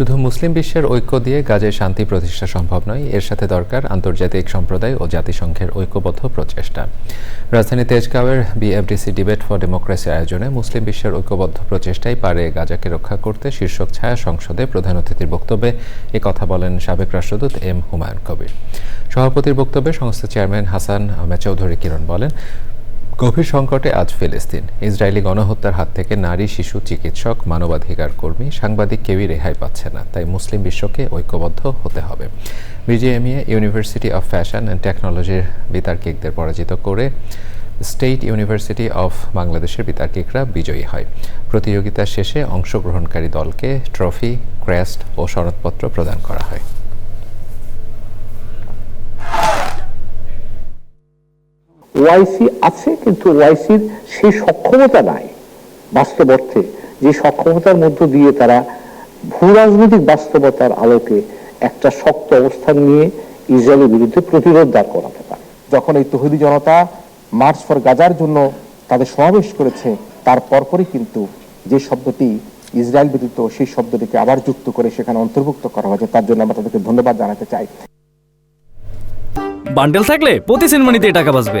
শুধু মুসলিম বিশ্বের ঐক্য দিয়ে গাজায় শান্তি প্রতিষ্ঠা সম্ভব নয়, এর সাথে দরকার আন্তর্জাতিক সম্প্রদায় ও জাতিসংঘের ঐক্যবদ্ধ প্রচেষ্টা। রাজধানী তেজগাঁওয়ের বিএফডিসি ডিবেট ফর ডেমোক্রেসি আয়োজনে মুসলিম বিশ্বের ঐক্যবদ্ধ প্রচেষ্টাই পারে গাজাকে রক্ষা করতে শীর্ষক ছায়া সংসদে প্রধান অতিথির বক্তব্যে এ কথা বলেন সাবেক রাষ্ট্রদূত এম হুমায়ুন কবির। সভাপতির বক্তব্যে সংস্থার চেয়ারম্যান হাসান চৌধুরী কিরণ বলেন গভীর সংকটে আজ ফিলিস্তিন। ইসরায়েলি গণহত্যার হাত থেকে নারী, শিশু, চিকিৎসক, মানবাধিকার কর্মী, সাংবাদিক কেউই রেহাই পাচ্ছে না, তাই মুসলিম বিশ্বকে ঐক্যবদ্ধ হতে হবে। BGMEA, university of fashion and টেকনোলজির বিতার্কিকদের পরাজিত করে স্টেট ইউনিভার্সিটি অফ বাংলাদেশের বিতার্কিকরা বিজয়ী হয়। প্রতিযোগিতার শেষে অংশগ্রহণকারী দলকে ট্রফি, ক্রেস্ট ও সনদপত্র প্রদান করা হয়। ওয়াইসি আছে, কিন্তু ওয়াইসির সেই সক্ষমতা নাই বাস্তব অর্থে। যে সক্ষমতার মধ্য দিয়ে তারা ভূ রাজনৈতিক বাস্তবতার আলোকে একটা শক্ত অবস্থান নিয়ে ইসরায়েলের বিরুদ্ধে প্রতিরোধ দাঁড় করাতে পারে। যখন এই তহিদি জনতা মার্চ ফর গাজার জন্য তাদের সমাবেশ করেছে, তার পরপরই কিন্তু যে শব্দটি ইসরায়েল ব্যতীত সেই শব্দটিকে আবার যুক্ত করে সেখানে অন্তর্ভুক্ত করা হয়েছে, তার জন্য আমরা তাদেরকে ধন্যবাদ জানাতে চাই। বান্ডেল থাকলে প্রতি সেনমানিতে টাকা বাঁচবে।